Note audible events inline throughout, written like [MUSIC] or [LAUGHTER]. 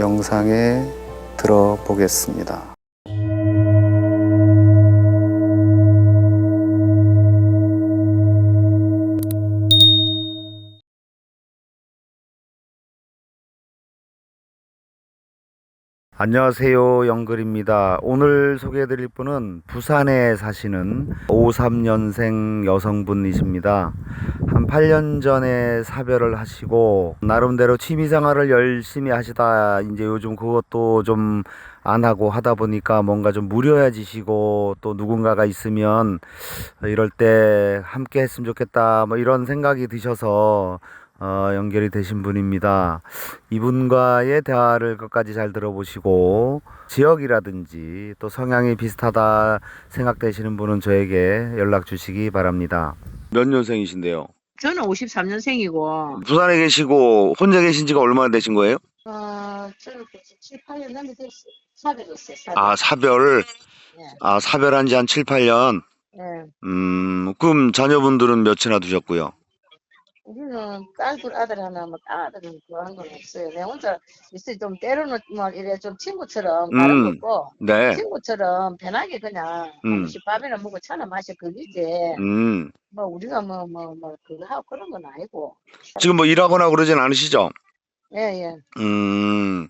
영상에 들어보겠습니다. 안녕하세요. 영글입니다. 오늘 소개해드릴 분은 부산에 사시는 53년생 여성분이십니다. 한 8년 전에 사별을 하시고 나름대로 취미 생활을 열심히 하시다 이제 요즘 그것도 좀 안 하고 하다 보니까 뭔가 좀 무료해지시고 또 누군가가 있으면 이럴 때 함께 했으면 좋겠다 뭐 이런 생각이 드셔서 어, 연결이 되신 분입니다. 이분과의 대화를 끝까지 잘 들어보시고 지역이라든지 또 성향이 비슷하다 생각되시는 분은 저에게 연락 주시기 바랍니다. 몇 년생이신데요? 저는 53년생이고, 부산에 계시고 혼자 계신 지가 얼마나 되신 거예요? 어, 저는 7, 8년 넘게 됐어요. 사별했어요, 사별. 아, 사별. 예. 아, 사별한 지 한 7, 8년. 예. 음, 그럼 자녀분들은 몇이나 두셨고요? 우리는 딸둘 아들 하나, 뭐, 아들은 그한 건 없어요. 내 혼자 있어요. 좀 때로는 뭐, 이래 좀 친구처럼 음. 거고, 네. 친구처럼 편하게 그냥, 음. 한 번씩 밥이나 먹고 차나 마셔, 그기지. 음. 뭐, 우리가 뭐, 뭐, 뭐, 그거 하고 그런 건 아니고. 지금 뭐 일하거나 그러진 않으시죠? 예, 예. 음.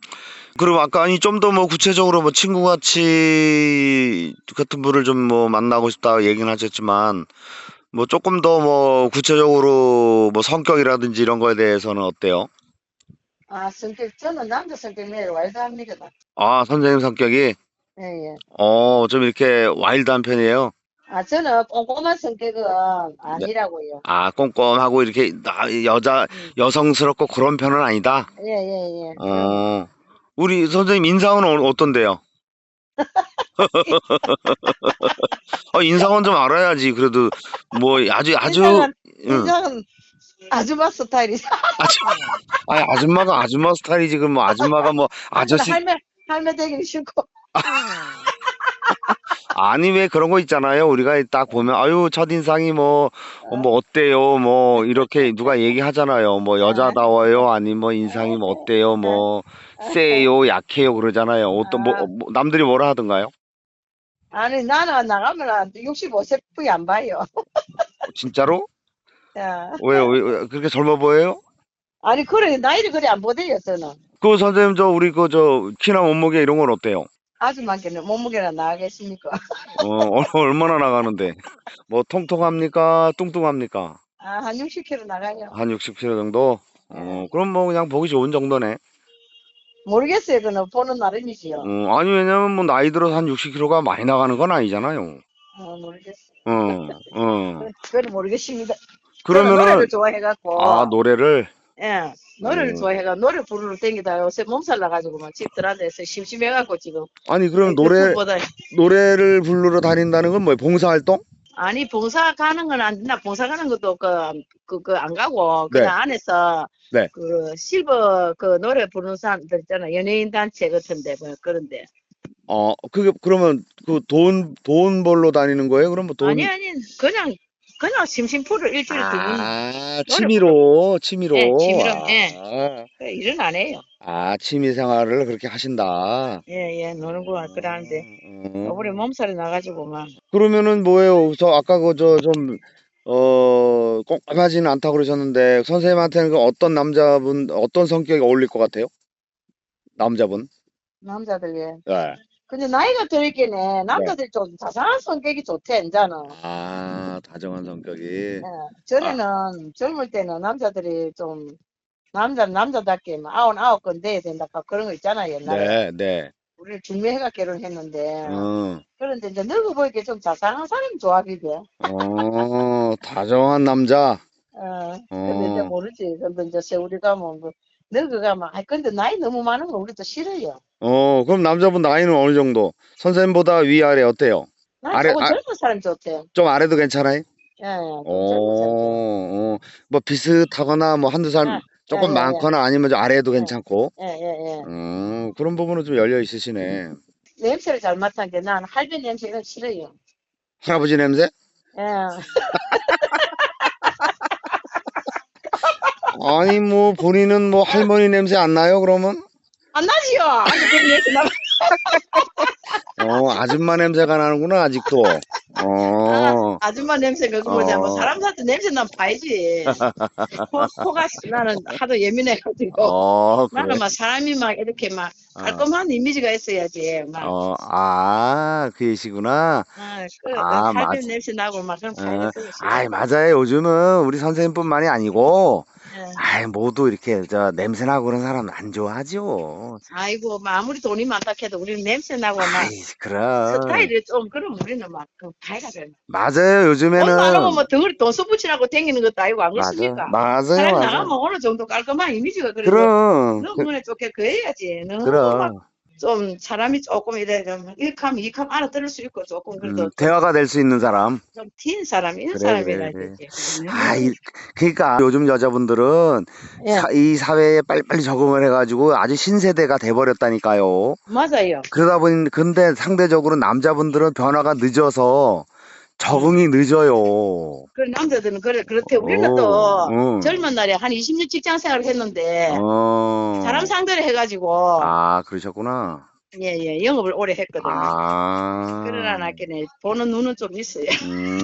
그럼 아까 아니 좀 더 뭐 구체적으로 뭐 친구 같이 같은 분을 좀 뭐 만나고 싶다 얘기는 하셨지만 뭐 조금 더 뭐 구체적으로 뭐 성격이라든지 이런 거에 대해서는 어때요? 아, 성격, 저는 남자 성격이 와이드합니다. 아, 선생님 성격이 예, 예. 어, 좀 이렇게 와일드한 편이에요. 아, 저는 꼼꼼한 성격은 아니라고요. 아, 꼼꼼하고 이렇게 나- 여자 음. 여성스럽고 그런 편은 아니다. 예, 예, 예. 어. 우리 선생님 인상은 어- 어떤데요? 어, [LAUGHS] 인상은 좀 알아야지. 그래도 뭐 아주 아주 인상은, 응. 인상은 아줌마 스타일이죠. 아니 아줌마가 아줌마 스타일이지 그럼 뭐 아줌마가 뭐 [LAUGHS] 아저씨 할매, 할매 되기는 싫고. 아니 왜 그런 거 있잖아요. 우리가 딱 보면 아유 첫인상이 뭐 어, 뭐 어때요? 뭐 이렇게 누가 얘기하잖아요. 뭐 여자다워요? 아니 뭐 인상이 뭐 어때요? 뭐 세요? 약해요? 그러잖아요. 어떤 뭐, 뭐 남들이 뭐라 하던가요? 아니, 나는 나가면 65세뿐이 안 봐요. 진짜로? 야. 왜요? 왜, 왜 그렇게 젊어 보여요? 아니, 그래, 나이를 그래 안 보대요, 저는. 그 선생님 저 우리 그 저 키나 몸무게 이런 건 어때요? 아줌마께는 몸무게나 나가겠습니까? 어 얼- 얼마나 나가는데? 뭐 통통합니까? 뚱뚱합니까? 아, 한 60kg 나가요. 한 60kg 정도? 어 그럼 뭐 그냥 보기 좋은 정도네. 모르겠어요, 그는 보는 나름이지요. 어, 아니 왜냐면 뭐 나이 들어서 한 60kg가 많이 나가는 건 아니잖아요. 어, 모르겠어요. 어, 어. 그건 모르겠습니다. 저는 그러면은 노래를 좋아해갖고. 아 노래를 예, 노래를 음. 좋아해가 노래 부르러 댕기다 요새 몸살 나가지고 막 집 들어앉아서 심심해갖고 지금 아니 그럼 노래 유튜브보다 노래를 부르러 다닌다는 건 뭐예요? 봉사활동? 아니 봉사 가는 건 안 된다 봉사 가는 것도 그그안 가고 그냥 네. 안에서 네. 그 실버 그 노래 부르는 사람들 있잖아 연예인 단체 같은데 뭐 그런데 어 그게 그러면 그 돈 돈 벌러 다니는 거예요? 그럼 뭐 돈? 아니 아니 그냥 그냥 심심풀을 일주일에 두 번 아 취미로 취미로. 네, 취미로, 아, 예. 일은 안 해요 아 취미 생활을 그렇게 하신다. 예 예 노는 거 그러는데 어. 우리 몸살이 나가지고 막 그러면은 뭐예요? 저 아까 그 저 좀 어, 꼼꼼하지는 않다고 그러셨는데 선생님한테는 그 어떤 남자분 어떤 성격이 어울릴 것 같아요? 남자분? 남자들 예 네. 근데 나이가 들겠네. 남자들이 좀 자상한 성격이 좋대, 이제는. 아, 다정한 성격이. 예. 전에는, 젊을 때는 남자들이 좀, 남자, 남자답게 막 아흔 아홉 건 돼야 된다. 그런 거 있잖아, 옛날에. 네, 네. 우리는 중매해가 결혼했는데. 어, 그런데 이제 늙어 보이게 좀 자상한 사람이 좋아, 그게. 어, 다정한 남자. 어. 근데 이제 어, 모르지. 근데 이제 세월이 가면, 뭐, 늙어가면, 아 근데 나이 너무 많은 거 우리도 싫어요. 어, 그럼 남자분 나이는 어느 정도? 선생님보다 위아래 어때요? 난 아래- 조금 아- 젊은 사람 좋대. 좀 아래도 괜찮아요? 예, 좀 어, 젊은 사람 좋아. 어, 뭐 비슷하거나 뭐 한두 살 아, 조금 예, 예, 예. 많거나 아니면 좀 아래도 예. 괜찮고. 예, 예, 예. 어, 그런 부분은 좀 열려 있으시네. 냄새를 잘 맡은 게 난 할배 냄새가 싫어요. 할아버지 냄새? 예. [LAUGHS] 아니 뭐 본인은 뭐 할머니 냄새 안 나요 그러면? 안 나지요. 그 냄새 나. 어, 아줌마 냄새가 나는구나, 아직도. 어, 아줌마 냄새가 그거 뭐냐 뭐 어. 사람 사도 냄새 나면 봐야지. 코, 코가 나는 하도 예민해가지고 어, 그래. 나는 막 사람이 막 이렇게 막 어. 깔끔한 이미지가 있어야지. 막 어, 아, 그이시구나. 아, 그, 아, 맞- 냄새 나고 막 그런 어, 파이가 아이, 맞아요. 요즘은 우리 선생님뿐만이 아니고, 예. 아이, 모두 이렇게, 저, 냄새나고 그런 사람 안 좋아하죠. 아이고, 막 아무리 돈이 많다 해도 우리는 냄새 나고 막 아이, 그럼. 스타일이 좀 그럼 우리는 막그 파이가 돼. 맞아요. 돈 요즘에는. 많으면 뭐 덩어리 돈 수붙이라고 다니는 것도 아니고 안 맞아. 그렇습니까? 맞아요. 사람 맞아요. 나가면 어느 정도 깔끔한 이미지가 그래. 그럼. 좋게 그 해야지. 너무 그럼. 막좀 사람이 조금 이래 좀 일하면 이하면 알아들을 수 있고 조금 그래도 음, 대화가 될 수 있는 사람. 좀 튀는 사람 이런 그래, 사람이라 그래, 되지. 아, 이, 그러니까 요즘 여자분들은 예. 사- 이 사회에 빨리빨리 적응을 해가지고 아주 신세대가 돼버렸다니까요. 맞아요. 그러다 보니 근데 상대적으로 남자분들은 변화가 늦어서 적응이 늦어요. 그 남자들은 그래 그렇대. 우리는 오, 또 응. 젊은 날에 한 20년 직장 생활을 했는데 어. 사람 상대를 해가지고 아, 그러셨구나. 예예 영업을 오래 했거든요. 아. [LAUGHS] 그러나 나게네 보는 눈은 좀 있어요. 음.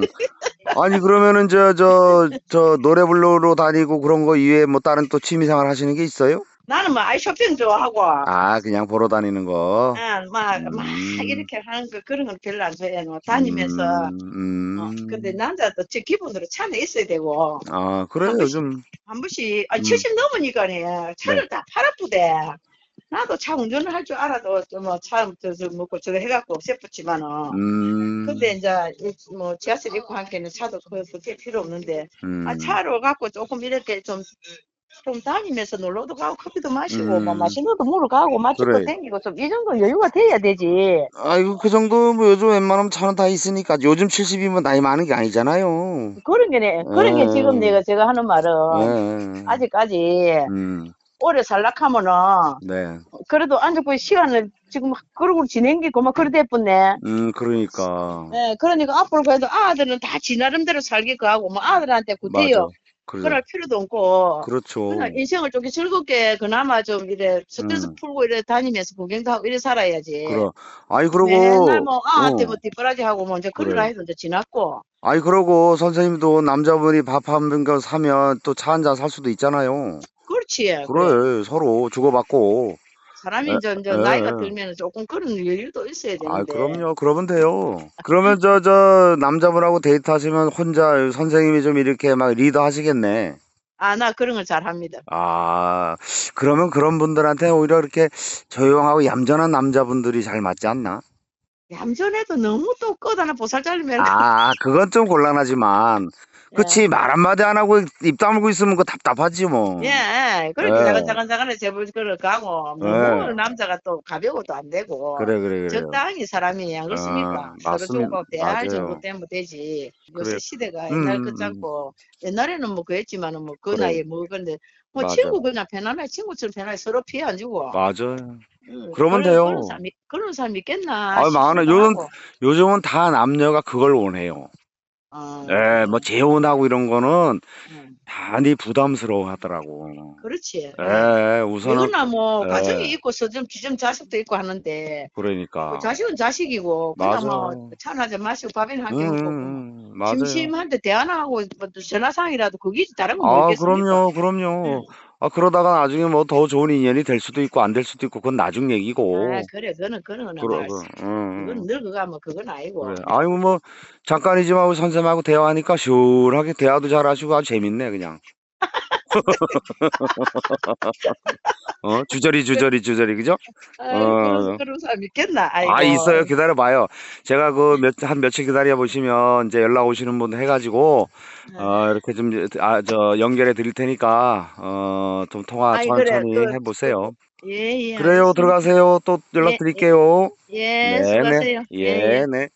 아니 그러면은 저 저 저 노래 부르러 다니고 그런 거 이외에 뭐 다른 또 취미 생활 하시는 게 있어요? 나는 뭐 아이 쇼핑 좋아하고 아, 그냥 보러 다니는 거. 아, 막, 막 음. 이렇게 하는 거 그런 건 별로 안 좋아해. 뭐 다니면서 음, 어, 음. 근데 남자도 제 기본으로 차는 있어야 되고 아, 그래 한 번씩- 요즘 한 번씩 아, 음. 70 넘으니까네 차를 다 팔아쁘대. 나도 차 운전을 할 줄 알아도 뭐차 먹고 저거 해갖고 없애붙지만은 음. 근데 이제 이- 뭐 지하철 입고 한게는 차도 그렇게 필요 없는데 음. 아 차로 갖고 조금 이렇게 좀 좀 다니면서 놀러도 가고 커피도 마시고 뭐 음. 맛있는 거 먹으러 가고 맛집도 그래. 댕기고 좀 이 정도 여유가 돼야 되지. 아이고 그 정도 뭐 요즘 웬만하면 차는 다 있으니까 요즘 70이면 나이 많은 게 아니잖아요. 그런 게네 그런 게 음. 지금 내가 제가 하는 말은 예. 아직까지 음. 오래 살락하면은 네. 그래도 앉아보니 시간을 지금 막 그러고 지낸기고 막 그러대 뿐네. 음 그러니까. 예, 그러니까 앞으로 그래도 아들은 다 지 나름대로 살기고 하고 뭐 아들한테 구태여. 그래. 그럴 필요도 없고 그렇죠. 그냥 인생을 좀 즐겁게 그나마 좀 이래 스트레스 음. 풀고 이래 다니면서 구경도 하고 이래 살아야지. 그래. 아이 그러고 뭐 아한테 어. 뭐 뒷바라지 하고 뭐 이제 그래. 그러라 해도 이제 지났고 아이 그러고 선생님도 남자분이 밥 한 번 사면 또 차 한 잔 살 수도 있잖아요. 그렇지. 그래 서로 주고받고. 사람이 에, 이제, 이제 에. 나이가 들면 조금 그런 여유도 있어야 되는데. 아 그럼요. 그러면 돼요. 그러면 저 저 남자분하고 데이트하시면 혼자 선생님이 좀 이렇게 막 리더 하시겠네. 아, 나 그런 걸 잘합니다. 아 그러면 그런 분들한테 오히려 이렇게 조용하고 얌전한 남자분들이 잘 맞지 않나? 얌전해도 너무 또 꺼다나 보살자리면 아 그건 좀 곤란하지만. 그치 말 한마디 안 하고 입 다물고 있으면 그 답답하지 뭐. 예, 그렇게 예. 자간 자간 자간에 제볼 그걸 가고 예. 너무 남자가 또 가벼워도 안 되고 그래 그래 그래. 적당히 사람이 안 그렇습니까? 아, 서로 맞습니다. 주고 대할 맞아요. 정도 되면 되지. 요새 그래. 시대가 음, 옛날 음, 끝잡고 옛날에는 뭐 그랬지만은 뭐 그 그래. 나이에 뭐 근데 뭐 맞아. 친구 그냥 편안하게 친구처럼 편하게 서로 피해 안 주고. 맞아요. 응, 그러면 그런- 돼요. 그런 사람, 있- 그런 사람 있겠나? 아유, 많아. 싶기도 요즘- 하고. 요즘은 다 남녀가 그걸 원해요. 어, 예, 뭐 재혼하고 이런 거는 응, 많이 부담스러워 하더라고. 그렇지. 예, 우선은 이거나 뭐 예. 가정이 있고 서좀 지점 자식도 있고 하는데 그러니까. 그 자식은 자식이고 그냥 맞아. 뭐 차나좀 마시고 밥이나 한 음, 끼 먹고 음, 뭐 음, 맞아요. 심심한데 대화나 하고 뭐 전화상이라도 그게 다른 건 아, 모르겠습니까? 그럼요, 그럼요. 아, 그러다가 나중에 뭐 더 좋은 인연이 될 수도 있고 안 될 수도 있고 그건 나중 얘기고. 아 그래 그거는 그거는 어. 그러, 알 그, 수. 응, 그건 응. 늙어가면 그건 아니고. 그래. 아이고 뭐 잠깐이지만 우리 선생님하고 대화하니까 시원하게 대화도 잘하시고 아주 재밌네 그냥. [LAUGHS] 어 주저리 주저리 주저리 그죠? [LAUGHS] 어. 그런, 사람 있겠나? 아이고. 아 있어요 기다려봐요. 제가 그 몇 한 며칠 기다려 보시면 이제 연락 오시는 분 해가지고 어 이렇게 좀 아 저 연결해 드릴 테니까 어 좀 통화 아이, 그래. 천천히 그- 해보세요. 예, 예. 그래요 알겠습니다. 들어가세요 또 연락 예, 드릴게요. 예, 네네 수고하세요. 예 네.